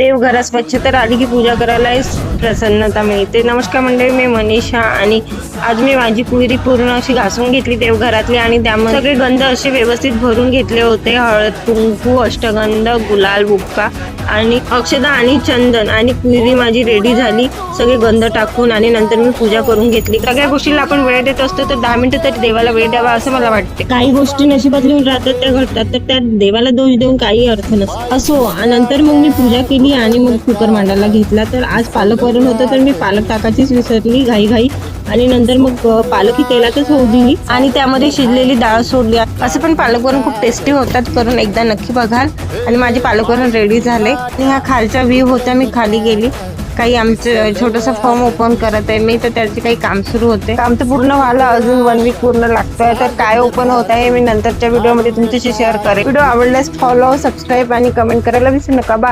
देवघरात स्वच्छता आली की पूजा करायला प्रसन्नता मिळते. नमस्कार मंडळी मी मनीषा आणि आज मी माझी कुहिरी पूर्ण अशी घासून घेतली देवघरातली आणि त्यामध्ये सगळे गंध असे व्यवस्थित भरून घेतले होते. हळद कुंकू अष्टगंध गुलाल बुक्का आणि अक्षदा आणि चंदन आणि कुहिरी माझी रेडी झाली. सगळे गंध टाकून आणि नंतर मी पूजा करून घेतली. सगळ्या गोष्टीला आपण वेळ देत असतो तर दहा मिनिटं तरी देवाला वेळ द्यावा असं मला वाटते. काही गोष्टी नशिबात लिहून राहतात त्या घडतात तर त्या देवाला दोष देऊन काही अर्थ नसतो. असो नंतर मग मी पूजा केली आणि मग कुकर मांडायला घेतला. तर आज पालक वरण होतं तर मी पालक टाकायचीच विसरली घाई घाई. आणि नंतर मग पालक ही तेलातच होऊ दिली. आणि त्यामध्ये शिजलेली डाळ सोडली. असं पण पालक वरण खूप टेस्टी होतात. करून एकदा नक्की बघाल. आणि माझे पालक वरण रेडी झाले. आणि हा खालचा व्ह्यू होता मी खाली गेली. काही आमचं छोटंसं फॉर्म ओपन करत आहे. मी तर त्याचे काही काम सुरू होते. काम तर पूर्ण व्हायला अजून वन वीक पूर्ण लागतंय. तर काय ओपन होत आहे मी नंतरच्या व्हिडिओमध्ये तुमच्याशी शेअर करेन. व्हिडिओ आवडल्यास फॉलो सबस्क्राईब आणि कमेंट करायला विसरू नका. बाय